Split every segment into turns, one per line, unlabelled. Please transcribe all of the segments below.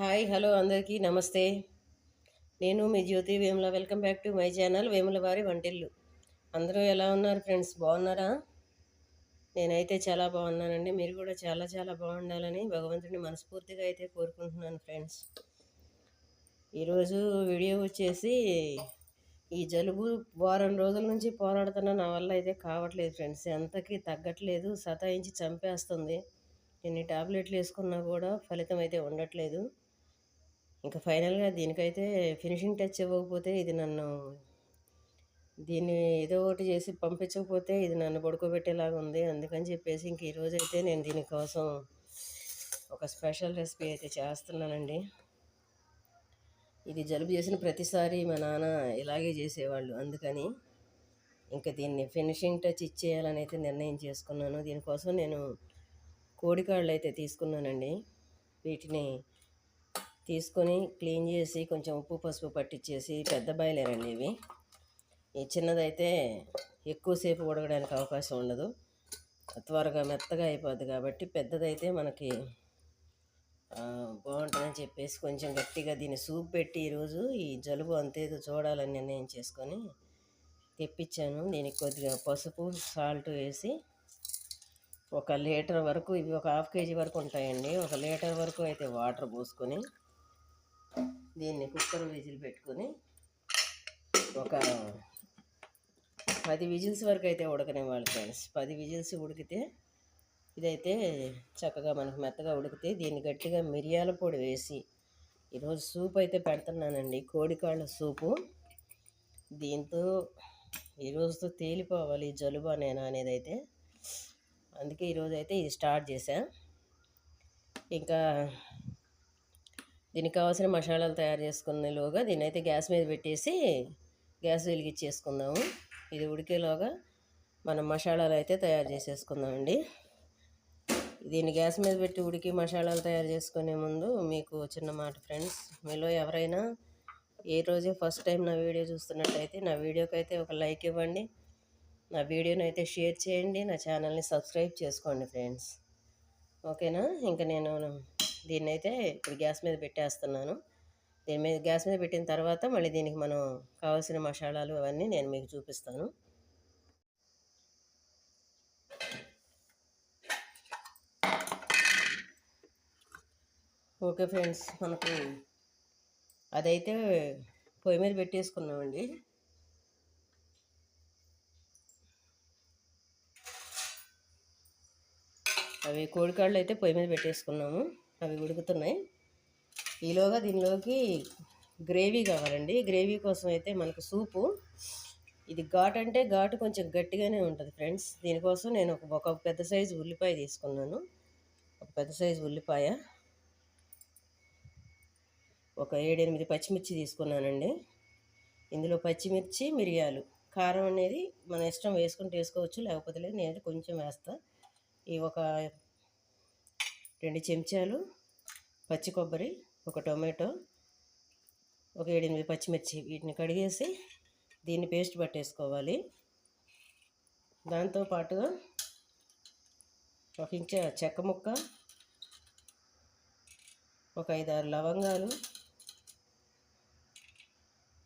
Hi hello అందరికీ నమస్తే. నేను మీ Jyothi Vemula. Welcome back to my channel Vemula వారి వంటిల్లు. అందరూ ఎలా ఉన్నారు ఫ్రెండ్స్? బాగున్నారా? నేనైతే చాలా బాగున్నానండి. మీరు కూడా చాలా చాలా బాగుండాలని భగవంతుడిని మనస్ఫూర్తిగా అయితే కోరుకుంటున్నాను ఫ్రెండ్స్. ఈరోజు వీడియో వచ్చేసి ఈ జలుబు వారం రోజుల నుంచి పోరాడుతున్న నా వల్ల అయితే కావట్లేదు ఫ్రెండ్స్. ఎంతకీ తగ్గట్లేదు. సతాయించి చంపేస్తుంది. ఎన్ని టాబ్లెట్లు వేసుకున్నా కూడా ఫలితం అయితే ఉండట్లేదు. ఇంకా ఫైనల్గా దీనికైతే ఫినిషింగ్ టచ్ ఇవ్వకపోతే ఇది నన్ను దీన్ని ఏదో ఒకటి చేసి పంపించకపోతే ఇది నన్ను పడుకోబెట్టేలాగా ఉంది. అందుకని చెప్పేసి ఇంక ఈరోజు అయితే నేను దీనికోసం ఒక స్పెషల్ రెసిపీ అయితే చేస్తున్నానండి. ఇది జలుబు చేసిన ప్రతిసారి మా నాన్న ఇలాగే చేసేవాళ్ళు. అందుకని ఇంకా దీన్ని ఫినిషింగ్ టచ్ ఇచ్చేయాలని అయితే నిర్ణయం చేసుకున్నాను. దీనికోసం నేను కోడికాళ్ళు అయితే తీసుకున్నానండి. వీటిని తీసుకొని క్లీన్ చేసి కొంచెం ఉప్పు పసుపు పట్టించేసి పెద్ద బాయిలేరండి ఇవి. ఈ చిన్నదైతే ఎక్కువసేపు ఉడకడానికి అవకాశం ఉండదు. త్వరగా మెత్తగా అయిపోద్ది కాబట్టి పెద్దదైతే మనకి బాగుంటుందని చెప్పేసి కొంచెం గట్టిగా దీన్ని సూప్ పెట్టి ఈరోజు ఈ జలుబు అంతేదో చూడాలని నిర్ణయం చేసుకొని తెప్పించాను. దీనికి కొద్దిగా పసుపు సాల్ట్ వేసి ఒక లీటర్ వరకు ఇవి ఒక హాఫ్ కేజీ వరకు ఉంటాయండి. ఒక లీటర్ వరకు అయితే వాటర్ పోసుకొని దీన్ని కుక్కర్ విజిల్ పెట్టుకొని ఒక పది విజిల్స్ వరకు అయితే ఉడకనివ్వాలి ఫ్రెండ్స్. పది విజిల్స్ ఉడికితే ఇదైతే చక్కగా మనకు మెత్తగా ఉడికితే దీన్ని గట్టిగా మిరియాల పొడి వేసి ఈరోజు సూప్ అయితే పెడుతున్నానండి. కోడికాళ్ళ సూపు. దీంతో ఈరోజుతో తేలిపోవాలి జలుబు నేను అనేది అయితే అందుకే ఈరోజు అయితే ఇది స్టార్ట్ చేశాను ఇంకా దీనికి కావాల్సిన మసాలాలు తయారు చేసుకునేలోగా దీని అయితే గ్యాస్ మీద పెట్టేసి గ్యాస్ వెలిగించేసుకుందాము. ఇది ఉడికేలోగా మనం మసాలాలు అయితే తయారు చేసేసుకుందామండి. దీన్ని గ్యాస్ మీద పెట్టి ఉడికి మసాలాలు తయారు చేసుకునే ముందు మీకు చిన్న మాట ఫ్రెండ్స్ మీలో ఎవరైనా ఏ రోజే ఫస్ట్ టైం నా వీడియో చూస్తున్నట్టయితే నా వీడియోకి అయితే ఒక లైక్ ఇవ్వండి. నా వీడియోని అయితే షేర్ చేయండి. నా ఛానల్ని సబ్స్క్రైబ్ చేసుకోండి ఫ్రెండ్స్. ఓకేనా? ఇంకా నేను దీన్ని అయితే ఇప్పుడు గ్యాస్ మీద పెట్టేస్తున్నాను. దీని మీద గ్యాస్ మీద పెట్టిన తర్వాత మళ్ళీ దీనికి మనం కావాల్సిన మసాలాలు అవన్నీ నేను మీకు చూపిస్తాను. ఓకే ఫ్రెండ్స్ మనకు అదైతే పొయ్యి మీద పెట్టేసుకున్నామండి. అవి కోడికాళ్ళు అయితే పొయ్యి మీద పెట్టేసుకున్నాము. అవి ఉడుకుతున్నాయి. ఈలోగా దీనిలోకి గ్రేవీ కావాలండి. గ్రేవీ కోసం అయితే మనకు సూపు. ఇది ఘాట్ అంటే ఘాటు కొంచెం గట్టిగానే ఉంటుంది ఫ్రెండ్స్. దీనికోసం నేను ఒక ఒక పెద్ద సైజు ఉల్లిపాయ తీసుకున్నాను. ఒక పెద్ద సైజు ఉల్లిపాయ. ఒక ఏడెనిమిది పచ్చిమిర్చి తీసుకున్నానండి. ఇందులో పచ్చిమిర్చి మిరియాలు. కారం అనేది మన ఇష్టం వేసుకుంటే వేసుకోవచ్చు లేకపోతే లేదు. నేను కొంచెం వేస్తాను ఈ ఒక రెండు చెంచాలు పచ్చి కొబ్బరి ఒక టొమాటో ఒక ఏడెనిమిది పచ్చిమిర్చి వీటిని కడిగేసి దీన్ని పేస్ట్ పట్టేసుకోవాలి. దాంతో పాటుగా ఒక ఇంచ చెక్క ముక్క ఒక ఐదు ఆరు లవంగాలు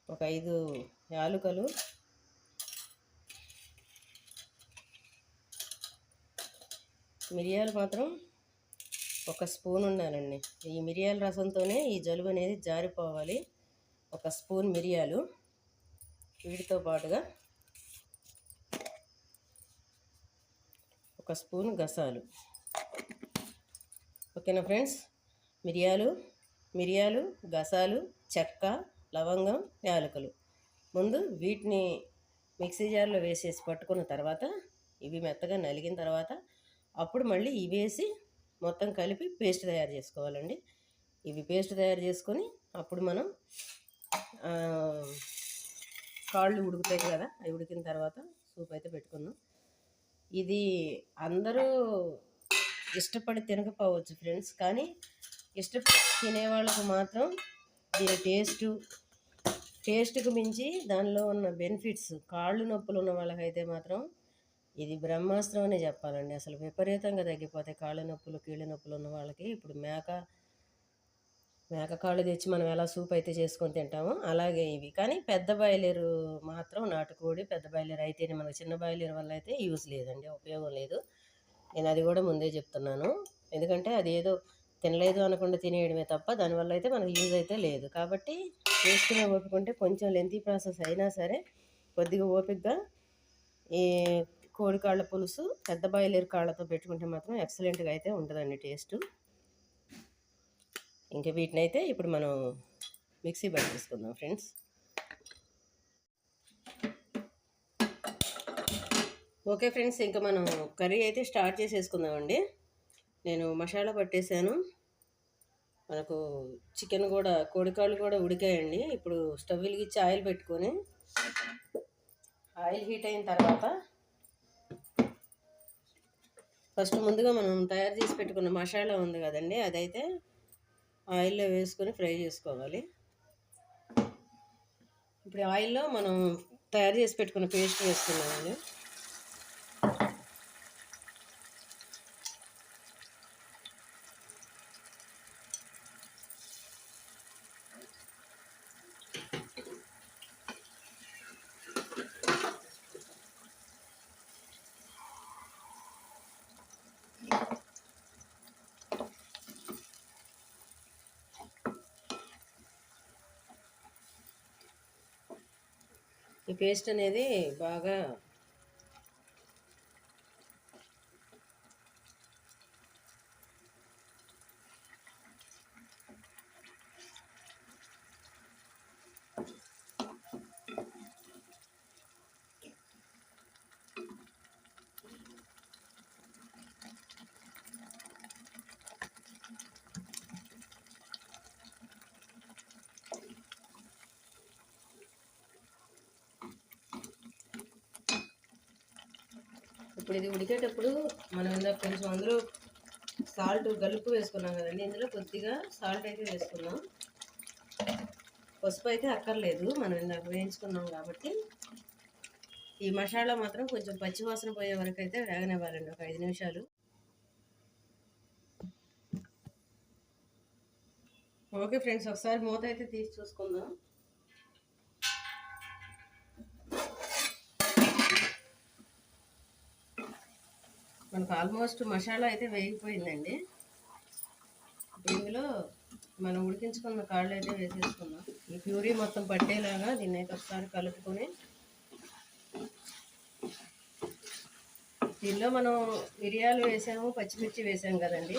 ఒక ఐదు యాలుకలు మిరియాలు మాత్రం ఒక స్పూన్ ఉండాలండి. ఈ మిరియాల రసంతోనే ఈ జలుబు అనేది జారిపోవాలి. ఒక స్పూన్ మిరియాలు. వీటితో పాటుగా ఒక స్పూన్ గసాలు. ఓకేనా ఫ్రెండ్స్? మిరియాలు మిరియాలు గసాలు చెక్క లవంగం యాలకులు. ముందు వీటిని మిక్సీ జార్లో వేసేసి పట్టుకున్న తర్వాత ఇవి మెత్తగా నలిగిన తర్వాత అప్పుడు మళ్ళీ ఇవేసి మొత్తం కలిపి పేస్ట్ తయారు చేసుకోవాలండి. ఇవి పేస్ట్ తయారు చేసుకొని అప్పుడు మనం కాళ్ళు ఉడుకుతాయి కదా అవి ఉడికిన తర్వాత సూప్ అయితే పెట్టుకుందాం. ఇది అందరూ ఇష్టపడి తినకపోవచ్చు ఫ్రెండ్స్ కానీ ఇష్టపడి తినే వాళ్ళకు మాత్రం దీని టేస్టు టేస్ట్కు మించి దానిలో ఉన్న బెనిఫిట్స్ కాళ్ళు నొప్పులు ఉన్న వాళ్ళకైతే మాత్రం ఇది బ్రహ్మాస్త్రం అనే చెప్పాలండి. అసలు విపరీతంగా తగ్గిపోతాయి కాళ్ళ నొప్పులు కీళ్ళ నొప్పులు ఉన్న వాళ్ళకి. ఇప్పుడు మేక మేక కాళ్ళు తెచ్చి మనం ఎలా సూప్ అయితే చేసుకొని తింటామో అలాగే ఇవి. కానీ పెద్ద బాయిలరు మాత్రం నాటుకోడి పెద్ద బాయిలర్ అయితేనే మనకు చిన్న బాయిలర్ వల్ల అయితే యూస్ లేదండి ఉపయోగం లేదు. నేను అది కూడా ముందే చెప్తున్నాను. ఎందుకంటే అది ఏదో తినలేదు అనకుండా తినేయడమే తప్ప దానివల్ల అయితే మనకు యూజ్ అయితే లేదు. కాబట్టి చేసుకునే ఓపిక ఉంటే కొంచెం లెంతీ ప్రాసెస్ అయినా సరే కొద్దిగా ఓపికగా ఈ కోడి కాళ్ళ పులుసు పెద్ద బాయిలర్ కాళ్ళతో పెట్టుకుంటే మాత్రం ఎక్సలెంట్గా అయితే ఉంటుందండి టేస్ట్. ఇంకా వీటిని అయితే ఇప్పుడు మనం మిక్సీ పట్టేసుకుందాం ఫ్రెండ్స్. ఓకే ఫ్రెండ్స్ ఇంకా మనం కర్రీ అయితే స్టార్ట్ చేసేసుకుందామండి. నేను మసాలా పట్టేశాను. మనకు చికెన్ కూడా కోడికాళ్ళు కూడా ఉడికాయండి. ఇప్పుడు స్టవ్ వెలిగించి ఆయిల్ పెట్టుకొని ఆయిల్ హీట్ అయిన తర్వాత ఫస్ట్ ముందుగా మనం తయారు చేసి పెట్టుకున్న మసాలా ఉంది కదండి అదైతే ఆయిల్లో వేసుకొని ఫ్రై చేసుకోవాలి. ఇప్పుడు ఆయిల్లో మనం తయారు చేసి పెట్టుకున్న పేస్ట్ వేసుకున్నామండి ఈ పేస్ట్ అనేది బాగా ఇప్పుడు ఇది ఉడికేటప్పుడు మనం ఇందాక కొంచెం అందులో సాల్ట్ గలుపు వేసుకున్నాం కదండి. ఇందులో కొద్దిగా సాల్ట్ అయితే వేసుకున్నాం. పసుపు అయితే అక్కర్లేదు. మనం ఇందాక వేయించుకున్నాం కాబట్టి. ఈ మసాలా మాత్రం కొంచెం పచ్చివాసన పోయే వరకు అయితే వేగనివ్వాలండి. ఒక ఐదు నిమిషాలు. ఓకే ఫ్రెండ్స్ ఒకసారి మూత అయితే తీసి చూసుకుందాం. మనకు ఆల్మోస్ట్ మసాలా అయితే వేగిపోయిందండి. దీనిలో మనం ఉడికించుకున్న కాళ్ళు అయితే వేసేసుకున్నాం ఈ ప్యూరీ మొత్తం పట్టేలాగా దీన్ని అయితే ఒకసారి కలుపుకొని దీనిలో మనం మిరియాలు వేసాము పచ్చిమిర్చి వేసాము కదండి.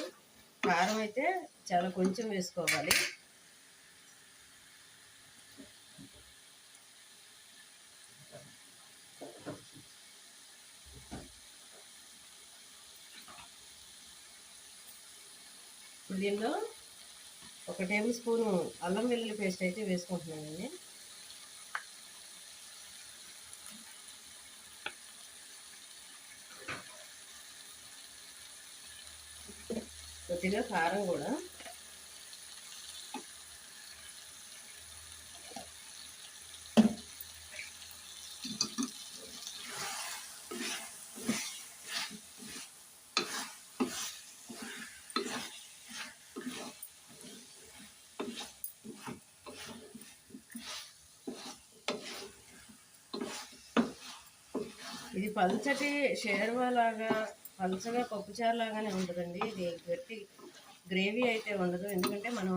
కారం అయితే చాలా కొంచెం వేసుకోవాలి. ఇప్పుడు దీనిలో ఒక టేబుల్ స్పూను అల్లం వెల్లుల్లి పేస్ట్ అయితే వేసుకుంటున్నానండి కొద్దిగా కారం కూడా ఇది పల్చటి షేర్వా లాగా పల్చగా పప్పుచారు లాగానే ఉంటుందండి. ఇది గట్టి గ్రేవీ అయితే ఉండదు. ఎందుకంటే మనం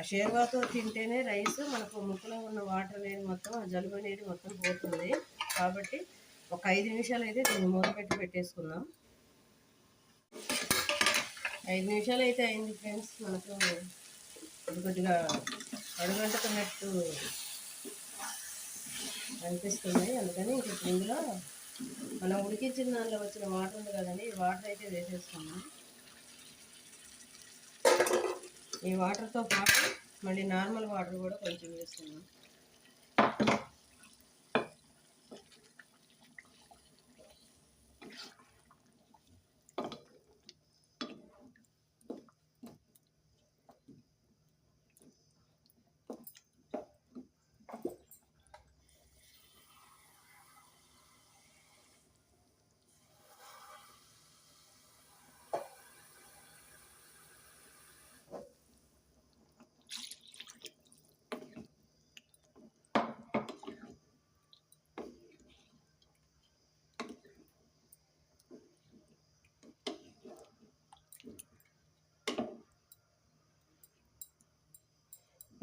ఆ షేర్వాతో తింటేనే రైస్ మనకు ముక్కలో ఉన్న వాటర్ అనేది మొత్తం ఆ జలుబు అనేది మొత్తం పోతుంది. కాబట్టి ఒక ఐదు నిమిషాలు అయితే దీన్ని మూత పెట్టి పెట్టేసుకుందాం. ఐదు నిమిషాలు అయితే అయింది ఫ్రెండ్స్. మనకు కొద్దిగా అడుగంటుకున్నట్టు అనిపిస్తుంది అందుకని ఇప్పుడు ఇందులో మనం ఉడికించిన దానిలో వచ్చిన వాటర్ ఉంది కదండి ఈ వాటర్ అయితే వేసేసుకున్నాం ఈ వాటర్తో పాటు మళ్ళీ నార్మల్ వాటర్ కూడా కొంచెం వేసుకున్నాం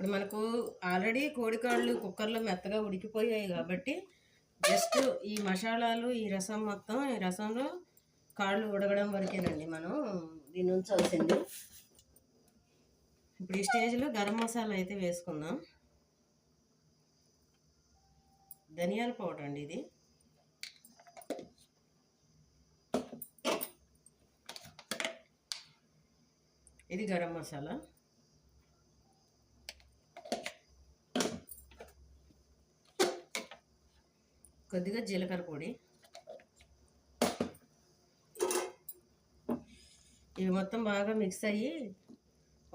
ఇప్పుడు మనకు ఆల్రెడీ కోడికాళ్ళు కుక్కర్లో మెత్తగా ఉడికిపోయాయి కాబట్టి జస్ట్ ఈ మసాలాలు ఈ రసం మొత్తం ఈ రసంలో కాళ్ళు ఉడకడం వరకేనండి మనం దీని ఉంచవలసింది ఇప్పుడు ఈ స్టేజ్లో గరం మసాలా అయితే వేసుకుందాం. ధనియాల పౌడర్ అండి ఇది. ఇది గరం మసాలా. కొద్దిగా జీలకర్ర పొడి. ఇవి మొత్తం బాగా మిక్స్ అయ్యి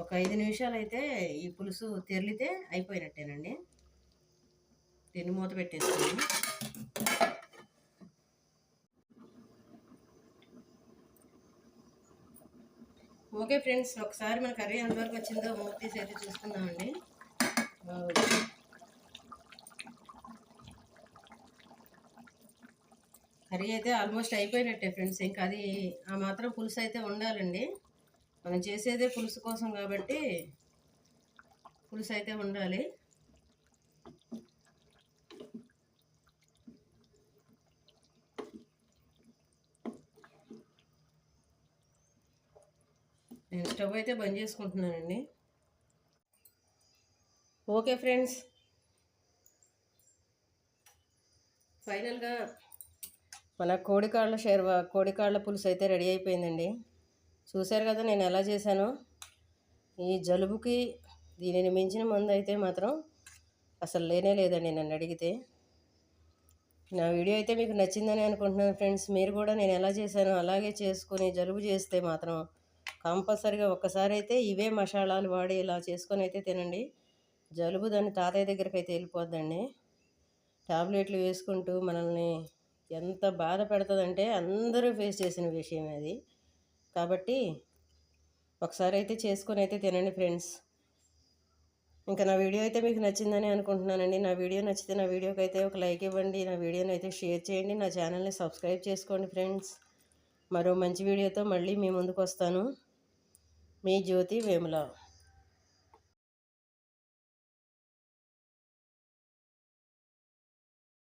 ఒక ఐదు నిమిషాలు అయితే ఈ పులుసు తెరిలితే అయిపోయినట్టేనండి. దీన్ని మూత పెట్టేస్తాను ఓకే ఫ్రెండ్స్ ఒకసారి మన కర్రీ ఎంతవరకు వచ్చిందో మూత తీసి అయితే చూసుకుందామండి. కర్రీ అయితే ఆల్మోస్ట్ అయిపోయినట్టే ఫ్రెండ్స్. ఇంకా అది ఆ మాత్రం పులుసు అయితే ఉండాలండి. మనం చేసేదే పులుసు కోసం కాబట్టి పులుసు అయితే ఉండాలి. నేను స్టవ్ అయితే బంద్ చేసుకుంటున్నానండి. Okay friends. ఫైనల్గా మన కోడికాళ్ళ షేర్వా కోడికాళ్ళ పులుసు అయితే రెడీ అయిపోయిందండి. చూశారు కదా నేను ఎలా చేశాను? ఈ జలుబుకి దీనిని మించిన మందు అయితే మాత్రం అసలు లేనే లేదండి నన్ను అడిగితే. నా వీడియో అయితే మీకు నచ్చిందని అనుకుంటున్నాను ఫ్రెండ్స్. మీరు కూడా నేను ఎలా చేశానో అలాగే చేసుకొని జలుబు చేస్తే మాత్రం కంపల్సరిగా ఒక్కసారి అయితే ఇవే మసాలాలు వాడి ఇలా చేసుకొని అయితే తినండి. జలుబు దాన్ని తాతయ్య దగ్గరికి అయితే వెళ్ళిపోద్దండి. టాబ్లెట్లు వేసుకుంటూ మనల్ని ఎంత బాధ పెడుతుందంటే అందరూ ఫేస్ చేసిన విషయం అది. కాబట్టి ఒకసారి అయితే చేసుకొని అయితే తినండి ఫ్రెండ్స్. ఇంకా నా వీడియో అయితే మీకు నచ్చిందని అనుకుంటున్నానండి. నా వీడియో నచ్చితే నా వీడియోకి అయితే ఒక లైక్ ఇవ్వండి. నా వీడియోని అయితే షేర్ చేయండి. నా ఛానల్ని సబ్స్క్రైబ్ చేసుకోండి ఫ్రెండ్స్. మరో మంచి వీడియోతో మళ్ళీ మీ ముందుకు వస్తాను. మీ జ్యోతి వేముల